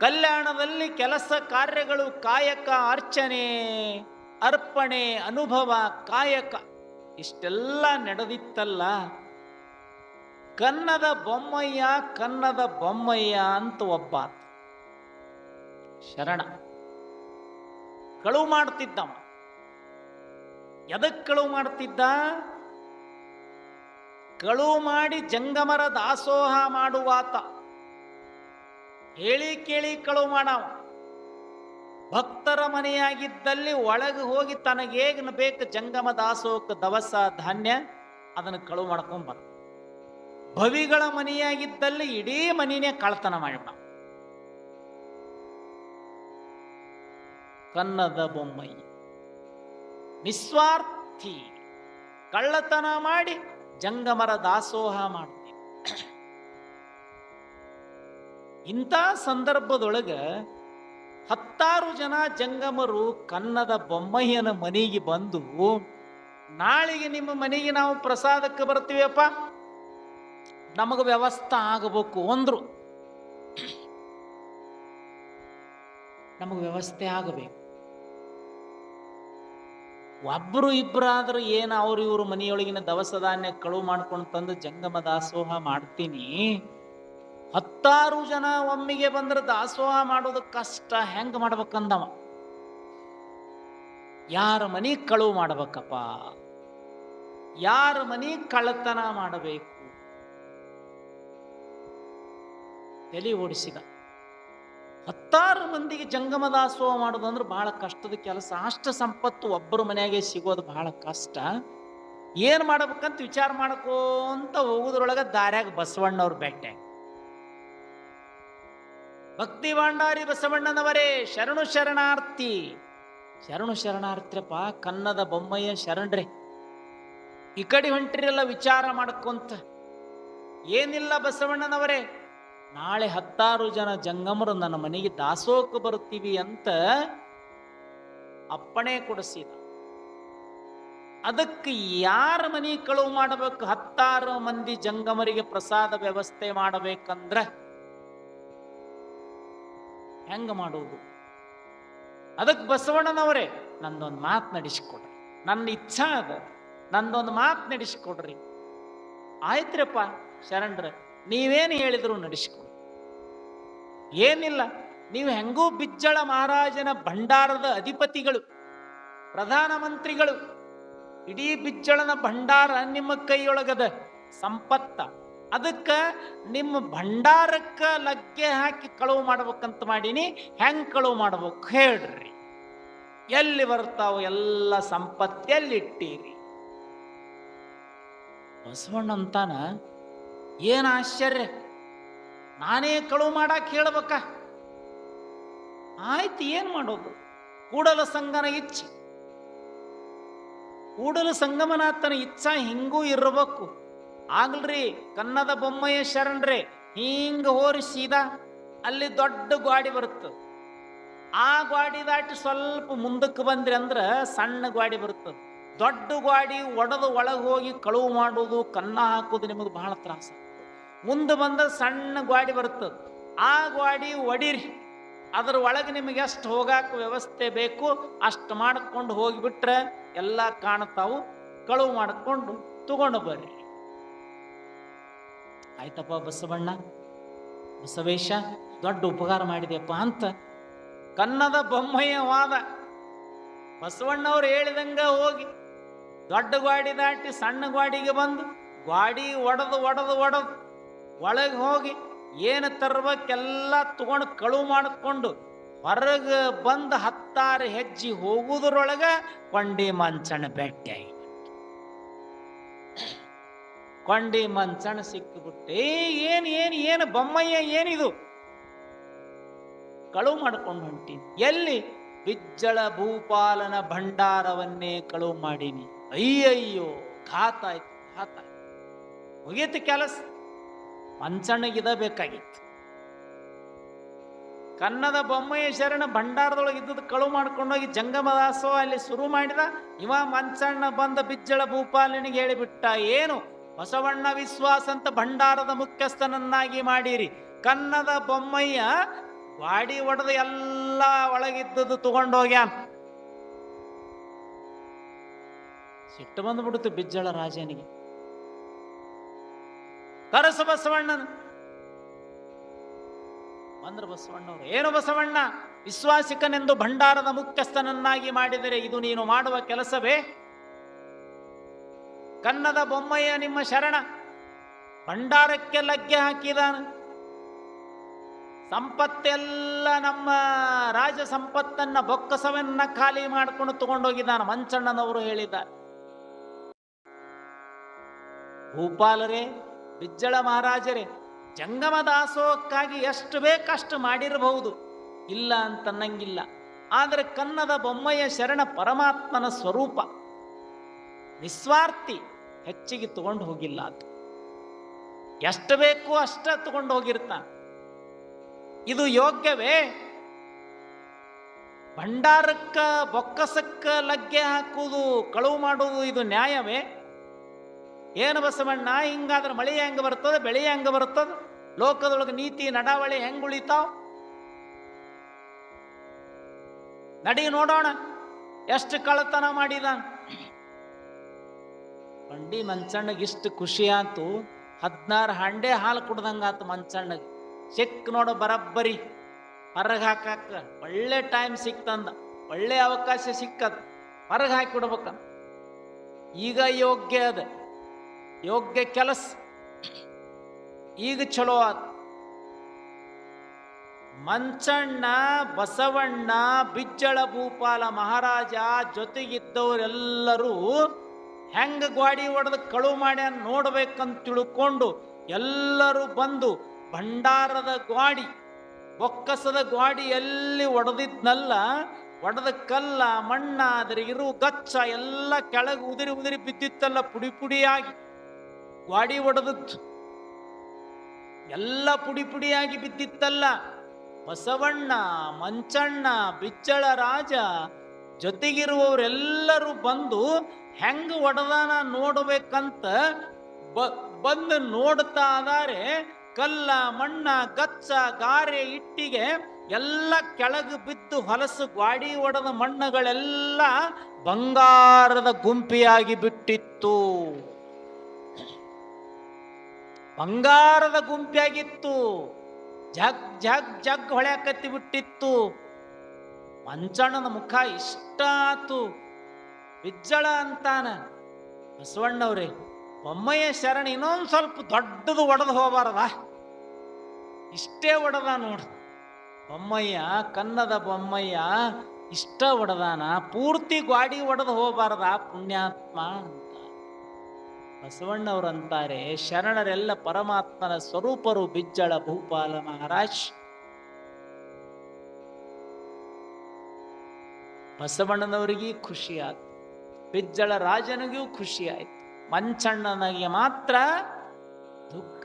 ಕಲ್ಯಾಣದಲ್ಲಿ ಕೆಲಸ ಕಾರ್ಯಗಳು ಕಾಯಕ ಅರ್ಚನೆ, ಅರ್ಪಣೆ, ಅನುಭವ, ಕಾಯಕ, ಇಷ್ಟೆಲ್ಲ ನಡೆದಿತ್ತಲ್ಲ? ಕನ್ನದ ಬೊಮ್ಮಯ್ಯ ಕನ್ನದ ಬೊಮ್ಮಯ್ಯ ಅಂತ ಒಬ್ಬ. ಶರಣ. ಕಳುವು ಮಾಡ್ತಿದ್ದವ. ಎದಕ್ಕೆ ಕಳುವು ಮಾಡ್ತಿದ್ದ? ಕಳುವು ಮಾಡಿ ಜಂಗಮರ ದಾಸೋಹ ಮಾಡುವಾತ. ಹೇಳಿ ಕೇಳಿ ಕಳುವು ಮಾಡವ ಭಕ್ತರ ಮನೆಯಾಗಿದ್ದಲ್ಲಿ ಒಳಗೆ ಹೋಗಿ ತನಗೇಗ ಬೇಕು ಜಂಗಮ ದಾಸೋಕ್ ದವಸ ಧಾನ್ಯ, ಅದನ್ನು ಕಳುವು ಮಾಡ್ಕೊಂಡ್ ಭವಿಗಳ ಮನೆಯಾಗಿದ್ದಲ್ಲಿ ಇಡೀ ಮನಿನೇ ಕಳ್ತನ ಮಾಡಿಬಿಡ ಕನ್ನದ ಬೊಮ್ಮಯ್ಯ, ನಿಸ್ವಾರ್ಥಿ, ಕಳ್ಳತನ ಮಾಡಿ ಜಂಗಮರ ದಾಸೋಹ ಮಾಡ್ತೀವಿ ಇಂಥ ಸಂದರ್ಭದೊಳಗೆ ಹತ್ತಾರು ಜನ ಜಂಗಮರು ಕನ್ನದ ಬೊಮ್ಮಯ್ಯನ ಮನೆಗೆ ಬಂದು, ನಾಳೆಗೆ ನಿಮ್ಮ ಮನೆಗೆ ನಾವು ಪ್ರಸಾದಕ್ಕೆ ಬರ್ತೀವಪ್ಪ? ನಮಗೆ ವ್ಯವಸ್ಥೆ ಆಗಬೇಕು ಅಂದರು. ನಮಗೆ ವ್ಯವಸ್ಥೆ ಆಗಬೇಕು. ಒಬ್ರು ಇಬ್ಬರಾದ್ರೂ ಏನು ಅವ್ರು ಇವರು ಮನೆಯೊಳಗಿನ ದವಸ ಧಾನ್ಯ ಕಳುವು ಮಾಡ್ಕೊಂಡು ತಂದು ಜಂಗಮ ದಾಸೋಹ ಮಾಡ್ತೀನಿ. ಹತ್ತಾರು ಜನ ಒಮ್ಮಿಗೆ ಬಂದ್ರೆ ದಾಸೋಹ ಮಾಡೋದು ಕಷ್ಟ. ಹೆಂಗ್ ಮಾಡ್ಬೇಕಂದವ? ಯಾರ ಮನಿ ಕಳುವು ಮಾಡ್ಬೇಕಪ್ಪ? ಯಾರ ಮನಿ ಕಳ್ಳತನ ಮಾಡಬೇಕು? ತಲೆ ಓಡಿಸಿದ. ಹತ್ತಾರು ಮಂದಿಗೆ ಜಂಗಮ ದಾಸೋಹ ಮಾಡೋದಂದ್ರೆ ಬಹಳ ಕಷ್ಟದ ಕೆಲಸ. ಅಷ್ಟ ಸಂಪತ್ತು ಒಬ್ಬರು ಮನೆಯಾಗೆ ಸಿಗೋದು ಬಹಳ ಕಷ್ಟ. ಏನು ಮಾಡ್ಬೇಕಂತ ವಿಚಾರ ಮಾಡ್ಕೋಂತ ಹೋಗೋದ್ರೊಳಗೆ ದಾರ್ಯಾಗ ಬಸವಣ್ಣವ್ರ ಬೆಟ್ಟೆ. ಭಕ್ತಿ ಭಾಂಡಾರಿ ಬಸವಣ್ಣನವರೇ, ಶರಣು ಶರಣಾರ್ಥಿ. ಶರಣು ಶರಣಾರ್ಥಿರಪ್ಪ, ಕನ್ನದ ಬೊಮ್ಮಯ್ಯ ಶರಣರೇ. ಈ ಕಡೆ ವಿಚಾರ ಮಾಡ್ಕೊಂತ. ಏನಿಲ್ಲ ಬಸವಣ್ಣನವರೇ, ನಾಳೆ ಹತ್ತಾರು ಜನ ಜಂಗಮರು ನನ್ನ ಮನೆಗೆ ದಾಸೋಕ ಬರುತ್ತೀವಿ ಅಂತ ಅಪ್ಪಣೆ ಕೊಡಿಸಿದ. ಅದಕ್ಕೆ ಯಾರ ಮನೆ ಕಳುವು ಮಾಡಬೇಕು? ಹತ್ತಾರು ಮಂದಿ ಜಂಗಮರಿಗೆ ಪ್ರಸಾದ ವ್ಯವಸ್ಥೆ ಮಾಡಬೇಕಂದ್ರ ಹೆಂಗ ಮಾಡೋದು ಅದಕ್ಕೆ ಬಸವಣ್ಣನವರೇ, ನಂದೊಂದು ಮಾತು ನಡೆಸಿಕೊಡ್ರಿ. ನನ್ನ ಇಚ್ಛಾ ಅದ, ನಂದೊಂದು ಮಾತು ನಡೆಸಿಕೊಡ್ರಿ. ಆಯ್ತ್ರಪ್ಪ ಶರಣ್ರ, ನೀವೇನು ಹೇಳಿದ್ರು ನಡೆಸಿಕೊಡ್ರಿ ಏನಿಲ್ಲ, ನೀವು ಹೆಂಗೂ ಬಿಜ್ಜಳ ಮಹಾರಾಜನ ಭಂಡಾರದ ಅಧಿಪತಿಗಳು ಪ್ರಧಾನಮಂತ್ರಿಗಳು ಇಡೀ ಬಿಜ್ಜಳನ ಭಂಡಾರ ನಿಮ್ಮ ಕೈಯೊಳಗದ ಸಂಪತ್ತ ಅದಕ್ಕ ನಿಮ್ಮ ಭಂಡಾರಕ್ಕ ಲಗ್ಗೆ ಹಾಕಿ ಕಳುವು ಮಾಡ್ಬೇಕಂತ ಮಾಡೀನಿ, ಹೆಂಗೆ ಕಳುವು ಮಾಡ್ಬೇಕು ಹೇಳ್ರಿ. ಎಲ್ಲಿ ಬರ್ತಾವ ಎಲ್ಲ ಸಂಪತ್ತು ಎಲ್ಲಿಟ್ಟೀರಿ ಬಸವಣ್ಣ ಅಂತಾನ, ಏನು ಆಶ್ಚರ್ಯ. ನಾನೇ ಕಳುವು ಮಾಡಕ್ಕೆ ಹೇಳ್ಬೇಕ. ಆಯ್ತು, ಏನು ಮಾಡೋದು? ಕೂಡಲ ಸಂಗನ ಇಚ್ಛೆ. ಕೂಡಲ ಸಂಗಮನಾಥನ ಇಚ್ಛಾ ಹಿಂಗೂ ಇರಬೇಕು. ಆಗ್ಲ್ರಿ, ಕನ್ನದ ಬೊಮ್ಮಯ್ಯ ಶರಣ್ರಿ, ಹಿಂಗ ಹೋರಿ ಸೀದಾ, ಅಲ್ಲಿ ದೊಡ್ಡ ಗ್ವಾಡಿ ಬರುತ್ತೆ. ಆ ಗ್ವಾಡಿ ದಾಟಿ ಸ್ವಲ್ಪ ಮುಂದಕ್ಕೆ ಬಂದ್ರಿ ಅಂದ್ರೆ ಸಣ್ಣ ಗ್ವಾಡಿ ಬರುತ್ತೆ ದೊಡ್ಡ ಗ್ವಾಡಿ ಒಡೆದು ಒಳಗೆ ಹೋಗಿ ಕಳುವು ಮಾಡೋದು, ಕನ್ನ ಹಾಕೋದು ನಿಮಗೆ ಬಹಳ ತ್ರಾಸ ಮುಂದೆ ಬಂದ ಸಣ್ಣ ಗ್ವಾಡಿ ಬರುತ್ತೆ ಆ ಗ್ವಾಡಿ ಒಡಿರಿ. ಅದ್ರ ಒಳಗೆ ನಿಮಗೆ ಎಷ್ಟು ಹೋಗಾಕ ವ್ಯವಸ್ಥೆ ಬೇಕು, ಅಷ್ಟು ಮಾಡ್ಕೊಂಡು ಹೋಗಿಬಿಟ್ರೆ ಎಲ್ಲ ಕಾಣ್ತಾವು. ಕಳುವು ಮಾಡ್ಕೊಂಡು ತಗೊಂಡು ಬರ್ರಿ. ಆಯ್ತಪ್ಪ ಬಸವಣ್ಣ? ಬಸವೇಶ, ದೊಡ್ಡ ಉಪಕಾರ ಮಾಡಿದೆಯಪ್ಪ ಅಂತ ಕನ್ನದ ಬೊಮ್ಮಯ್ಯ ವಾದ ಬಸವಣ್ಣವ್ರು ಹೇಳಿದಂಗ ಹೋಗಿ ದೊಡ್ಡ ಗ್ವಾಡಿ ದಾಟಿ ಸಣ್ಣ ಗ್ವಾಡಿಗೆ ಬಂದು ಗ್ವಾಡಿ ಒಡೆದು ಒಡೆದು ಒಡೆದು ಒಳಗೆ ಹೋಗಿ ಏನು ತರ್ಬೇಕೆಲ್ಲ ತಗೊಂಡು ಕಳುವು ಮಾಡಿಕೊಂಡು ಹೊರಗೆ ಬಂದು ಹತ್ತಾರು ಹೆಜ್ಜೆ ಹೋಗುವುದರೊಳಗೆ ಕೊಂಡಿ ಮಂಚಣ ಆಗಿ ಕೊಂಡಿ ಮಂಚಣ ಸಿಕ್ಕಿಬಿಟ್ಟೆ. ಏನು ಏನು, ಏನ್ ಬೊಮ್ಮಯ್ಯ, ಏನಿದು? ಕಳುವು ಮಾಡ್ಕೊಂಡು ಹೊಂಟೀನಿ. ಎಲ್ಲಿ? ಬಿಜ್ಜಳ ಭೂಪಾಲನ ಭಂಡಾರವನ್ನೇ ಕಳುವು ಮಾಡೀನಿ. ಅಯ್ಯಯ್ಯೋ, ಘಾತ ಆಯ್ತು, ಘಾತ ಮುಗೀತು ಕೆಲಸ. ಮಂಚಣ್ಣಗಿದ ಬೇಕಾಗಿತ್ತು. ಕನ್ನದ ಬೊಮ್ಮಯ್ಯ ಶರಣ ಭಂಡಾರದೊಳಗೆ ಇದ್ದದ್ದು ಕಳುವು ಮಾಡ್ಕೊಂಡೋಗಿ ಜಂಗಮದಾಸೋ ಅಲ್ಲಿ ಶುರು ಮಾಡಿದ. ಇವ ಮಂಚಣ್ಣ ಬಂದ ಬಿಜ್ಜಳ ಭೂಪಾಲನಿಗೆ ಹೇಳಿಬಿಟ್ಟ, ಏನು? ಬಸವಣ್ಣ ವಿಶ್ವಾಸ ಅಂತ ಭಂಡಾರದ ಮುಖ್ಯಸ್ಥನನ್ನಾಗಿ ಮಾಡಿರಿ. ಕನ್ನದ ಬೊಮ್ಮಯ್ಯ ವಾಡಿ ಒಡೆದು ಎಲ್ಲ ಒಳಗಿದ್ದದ್ದು ತಗೊಂಡೋಗ್ಯಾನ ಸಿಟ್ಟು ಬಂದ್ಬಿಡುತ್ತೆ ಬಿಜ್ಜಳ ರಾಜನಿಗೆ. ಕರಸ ಬಸವಣ್ಣನ. ಬಂದ್ರ ಬಸವಣ್ಣವ್ರು. ಏನು ಬಸವಣ್ಣ? ವಿಶ್ವಾಸಿಕನೆಂದು ಭಂಡಾರದ ಮುಖ್ಯಸ್ಥನನ್ನಾಗಿ ಮಾಡಿದರೆ ಇದು ನೀನು ಮಾಡುವ ಕೆಲಸವೇ? ಕನ್ನದ ಬೊಮ್ಮಯ್ಯ ನಿಮ್ಮ ಶರಣ. ಭಂಡಾರಕ್ಕೆ ಲಗ್ಗೆ ಹಾಕಿದಾನ. ಸಂಪತ್ತೆಲ್ಲ ನಮ್ಮ ರಾಜ ಸಂಪತ್ತನ್ನ ಬೊಕ್ಕಸವನ್ನ ಖಾಲಿ ಮಾಡಿಕೊಂಡು ತಗೊಂಡೋಗಿದ್ದಾನ ಮಂಚಣ್ಣನವರು ಹೇಳಿದ್ದಾರೆ. ಭೂಪಾಲರೇ, ಬಿಜ್ಜಳ ಮಹಾರಾಜರೇ, ಜಂಗಮ ದಾಸೋಹಕ್ಕಾಗಿ ಎಷ್ಟು ಬೇಕಷ್ಟು ಮಾಡಿರಬಹುದು? ಇಲ್ಲ ಅಂತನ್ನಂಗಿಲ್ಲ. ಆದರೆ ಕನ್ನದ ಬೊಮ್ಮಯ್ಯ ಶರಣ ಪರಮಾತ್ಮನ ಸ್ವರೂಪ. ನಿಸ್ವಾರ್ಥಿ. ಹೆಚ್ಚಿಗೆ ತಗೊಂಡು ಹೋಗಿಲ್ಲ ಅದು. ಎಷ್ಟು ಬೇಕು ಅಷ್ಟ ತಗೊಂಡು ಹೋಗಿರ್ತಾನೆ. ಇದು ಯೋಗ್ಯವೇ? ಭಂಡಾರಕ್ಕ, ಬೊಕ್ಕಸಕ್ಕ ಲಗ್ಗೆ ಹಾಕುವುದು, ಕಳುವು ಮಾಡುವುದು ಇದು ನ್ಯಾಯವೇ? ಏನು ಬಸವಣ್ಣ, ಹಿಂಗಾದ್ರೆ ಮಳೆ ಹೆಂಗ ಬರ್ತದೆ, ಬೆಳೆ ಹೆಂಗ ಬರ್ತದೆ? ಲೋಕದೊಳಗೆ ನೀತಿ, ನಡಾವಳಿ ಹೆಂಗ್ ಉಳಿತಾವ? ನಡಿ ನೋಡೋಣ. ಎಷ್ಟು ಕಳ್ಳತನ ಮಾಡಿದಾನ. ಬಂಡಿ ಮಂಚಣ್ಣಗೆ ಇಷ್ಟು ಖುಷಿ ಆತು, ಹದಿನಾರು ಹಂಡೆ ಹಾಲು ಕುಡ್ದಂಗಾತು ಮಂಚಣ್ಣಗೆ. ಚೆಕ್ ನೋಡು ಬರಬ್ಬರಿ. ಹೊರಗೆ ಹಾಕಾಕ ಒಳ್ಳೆ ಟೈಮ್ ಸಿಕ್ತಂದ, ಒಳ್ಳೆ ಅವಕಾಶ ಸಿಕ್ಕದ ಹೊರಗೆ ಹಾಕಿ ಬಿಡ್ಬೇಕ ಈಗ ಯೋಗ್ಯ ಅದ, ಯೋಗ್ಯ ಕೆಲಸ. ಈಗ ಚಲೋ ಆತ. ಮಂಚಣ್ಣ, ಬಸವಣ್ಣ, ಬಿಜ್ಜಳ ಭೂಪಾಲ ಮಹಾರಾಜ ಜೊತೆಗಿದ್ದವರೆಲ್ಲರೂ ಹೆಂಗ ಗ್ವಾಡಿ ಒಡೆದು ಕಳು ಮಾಡ್ಯಾನ ನೋಡ್ಬೇಕಂತ ತಿಳ್ಕೊಂಡು ಎಲ್ಲರೂ ಬಂದು ಭಂಡಾರದ ಗ್ವಾಡಿ, ಬೊಕ್ಕಸದ ಗ್ವಾಡಿ ಎಲ್ಲಿ ಒಡೆದಿದ್ನಲ್ಲ, ಒಡೆದ ಕಲ್ಲ, ಮಣ್ಣ, ಅದ್ರ ಇರು ಗಚ್ಚ ಎಲ್ಲ ಕೆಳಗೆ ಉದುರಿ ಉದಿರಿ ಬಿದ್ದಿತ್ತಲ್ಲ ಪುಡಿ ಪುಡಿಯಾಗಿ. ಗ್ವಾಡಿ ಒಡೆದದ್ದು ಎಲ್ಲ ಪುಡಿ ಪುಡಿಯಾಗಿ ಬಿದ್ದಿತ್ತಲ್ಲ. ಬಸವಣ್ಣ, ಮಂಚಣ್ಣ, ಬಿಚ್ಚಳ ರಾಜ ಜೊತೆಗಿರುವವರೆಲ್ಲರೂ ಬಂದು ಹೆಂಗೆ ಒಡೆದಾನ ನೋಡ್ಬೇಕಂತ ಬ, ಬಂದು ನೋಡ್ತಾ ಅದಾರೆ ಕಲ್ಲ, ಮಣ್ಣ, ಗಚ್ಚ, ಗಾರೆ, ಇಟ್ಟಿಗೆ ಎಲ್ಲ ಕೆಳಗೆ ಬಿದ್ದು ಹೊಲಸು ಗ್ವಾಡಿ ಒಡೆದ ಮಣ್ಣುಗಳೆಲ್ಲ ಬಂಗಾರದ ಗುಂಪಿಯಾಗಿ ಬಿಟ್ಟಿತ್ತು. ಬಂಗಾರದ ಗುಂಪಿಯಾಗಿತ್ತು. ಜಗ್ ಜಗ್ ಜಗ್ ಹೊಳ್ಯಾಕತ್ತಿ ಬಿಟ್ಟಿತ್ತು. ಮಂಚಣ್ಣನ ಮುಖ ಇಷ್ಟಾತು ಬಿಜ್ಜಳ ಅಂತಾನ. ಬಸವಣ್ಣವ್ರೆ ಬೊಮ್ಮಯ್ಯ ಶರಣ ಇನ್ನೊಂದು ಸ್ವಲ್ಪ ದೊಡ್ಡದು ಒಡೆದು ಹೋಗಬಾರದ? ಇಷ್ಟೇ ಒಡೆದ ನೋಡು. ಬೊಮ್ಮಯ್ಯ ಕನ್ನದ ಬೊಮ್ಮಯ್ಯ ಇಷ್ಟ ಒಡೆದಾನ? ಪೂರ್ತಿ ಗ್ವಾಡಿ ಒಡೆದು ಹೋಗಬಾರದ ಪುಣ್ಯಾತ್ಮ ಅಂತ. ಬಸವಣ್ಣವ್ರಂತಾರೆ ಶರಣರೆಲ್ಲ ಪರಮಾತ್ಮನ ಸ್ವರೂಪರು ಬಿಜ್ಜಳ ಭೂಪಾಲ ಮಹಾರಾಜ್. ಬಸವಣ್ಣನವರಿಗೂ ಖುಷಿ ಆಯ್ತು ಬಿಜ್ಜಳ ರಾಜನಿಗೂ ಖುಷಿ ಆಯ್ತು ಮಂಚಣ್ಣನಿಗೆ ಮಾತ್ರ ದುಃಖ